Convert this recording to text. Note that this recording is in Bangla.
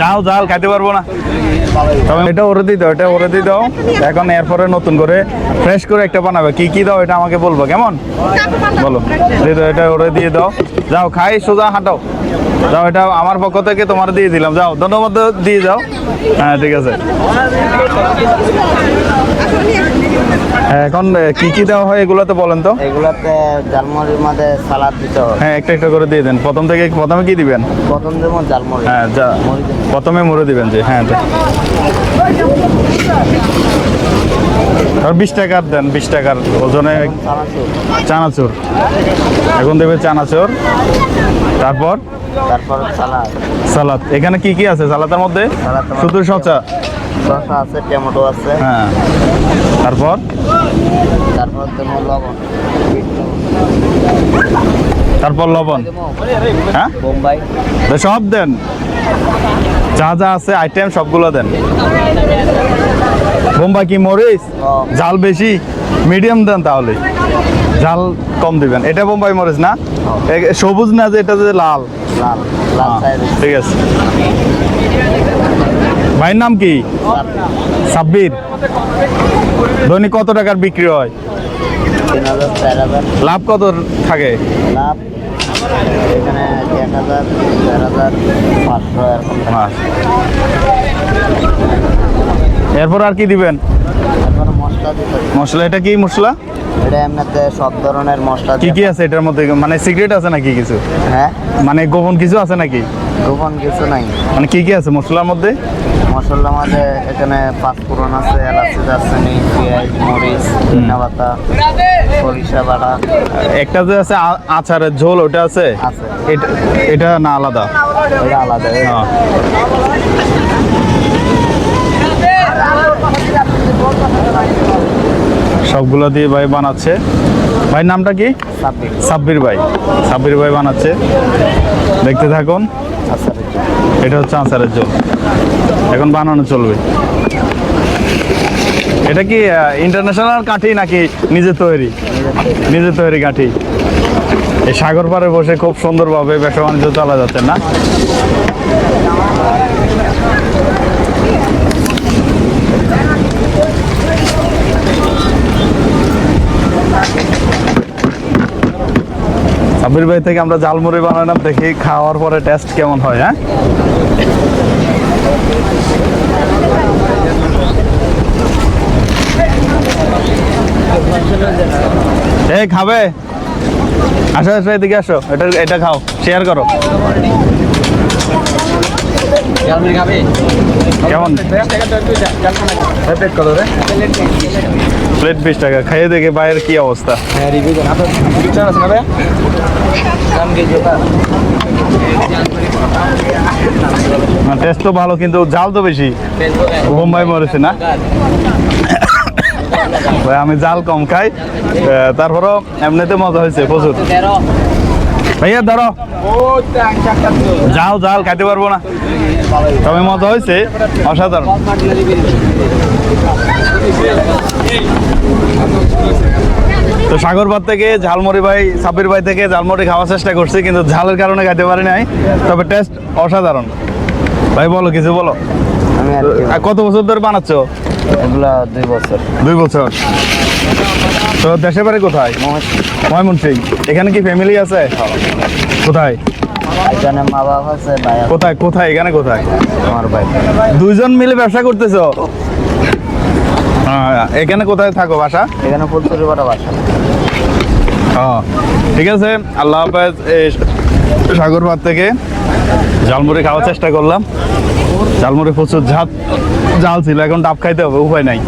যাও জাল খাইতে পারব না। এটা ওরে দিয়ে দাও, এটা ওরে দিয়ে দাও। এখন এরপরে নতুন করে ফ্রেশ করে একটা বানাবে। কি কি দাও, এটা আমাকে বলব, কেমন? বলো। দিয়ে দাও, এটা ওরে দিয়ে দাও। যাও, খাই, সোজা হাঁটাও। যাও, এটা আমার পক্ষ থেকে তোমার দিয়ে দিলাম। যাও, ধন্যবাদ দিয়ে যাও হ্যাঁ ঠিক আছে। এখন কি কি দেওয়া হয় বলেন তো? এগুলাতে জালমুড়ির মধ্যে সালাদ দিতে হবে। হ্যাঁ একটা একটা করে দিয়ে দেন। প্রথম থেকে প্রথমে কি দিবেন? প্রথম দেবো জালমুড়ি হ্যাঁ যা প্রথমে মুড়ে দিবেন যে হ্যাঁ আর বিশ টাকার দেন বিশ টাকার ওজনে চানাচুর। এখন দেবে চানাচুর। তারপর? তারপর সালাদ। সালাদ। এখানে কি কি আছে সালাদের মধ্যে? শুধু মধ্যে- শসা আছে টমেটো আছে। হ্যাঁ। তারপর? তারপর দেবো লবণ। তারপর লবণ? হ্যাঁ? বোম্বাই। সব দেন। যা যা আছে আইটেম সবগুলো দেন। বোম্বাই কি মরিচ। জাল বেশি? মিডিয়াম দেন তাহলে। জাল কম দিবেন। এটা বোম্বাই মরিচ না? এ- সবুজ না যে এটা যে লাল? লাল হ্যাঁ, ঠিক আছে। ভাইয়ের নাম কি? সাব্বির। দৈনিক কত টাকার বিক্রি হয়? লাভ কত থাকে? লাভ এখানে এক হাজার চার হাজার পাঁচশো এরকম হ্যাঁ। এরপর আর কি দিবেন। মশলা এটা কি মশলা? এটা এমনিতে সব ধরনের মশলা কি কি আছে এটার মধ্যে? মানে সিক্রেট আছে নাকি কিছু? হ্যাঁ? মানে গোপন কিছু আছে নাকি? গোপন কিছু নাই। মানে কি কি আছে মশলার মধ্যে? মশলার মাঝে এখানে পাঁচফোড়ন আছে এলাচি দারচিনি পেঁয়াজ মরিচ ধনিয়া পাতা সরিষা বাটা। একটা যে আছে আচারের ঝোল ওটা আছে? আছে। এটা এটা না আলাদা? এটা আলাদা সবগুলো দিয়ে ভাই বানাচ্ছে। ভাই নামটা কি? সাব্বির। ভাই। সাব্বির ভাই বানাচ্ছে। দেখতে থাকুন। এটা হচ্ছে আচারের ঝোল এখন বানানো চলবে। এটা কি ইন্টারন্যাশনাল কাঠি নাকি নিজে তৈরি? নিজে তৈরি কাঠি। এই সাগর পাড়ে বসে খুব সুন্দরভাবে ব্যবসা বাণিজ্য চালা যাচ্ছে না? সাবির ভাই থেকে আমরা জালমুড়ি বানালাম দেখি খাওয়ার পরে টেস্ট কেমন হয় হ্যাঁ? এ খাবে? আসো আসো এদিকে আসো এটা এটা খাও শেয়ার করো। কেমন? প্লেট বিশ টাকা। খাইয়ে দেখে বাইরের কি অবস্থা। টেস্ট তো ভালো কিন্তু জাল তো বেশি। বোম্বাই মরেছে না? ভাই আমি জাল কম খাই। তারপরও এমনিতে মজা হয়েছে প্রচুর। ভাইয়া ধরো। জাল জাল খাইতে পারব না। তবে মজা হয়েছে অসাধারণ। তো সাগরপাত থেকে ঝালমুড়ি ভাই সাব্বির ভাই থেকে ঝালমুড়ি খাওয়ার চেষ্টা করছি কিন্তু ঝালের কারণে খাইতে পারি নাই। তবে টেস্ট অসাধারণ। ভাই বলো কিছু বলো। কত বছর ধরে বানাচ্ছো? এগুলো দুই বছর। দুই বছর। তো দেশের বাড়ি কোথায়? ময়মনসিং। এখানে কি ফ্যামিলি আছে? কোথায়? এখানে মা বাবা আছে ভাই কোথায় কোথায় এখানে কোথায়? আমার ভাই। দুইজন মিলে ব্যবসা করতেছো? এখানে কোথায় থাকো বাসা? এখানে বাসা। ঠিক আছে। আল্লাহ হাফেজ এই সাগরপাত থেকে। ঝালমুড়ি খাওয়ার চেষ্টা করলাম। ঝালমুড়ি প্রচুর ঝাল জাল ছিল, এখন ডাব খাইতে হবে, উপায় নাই।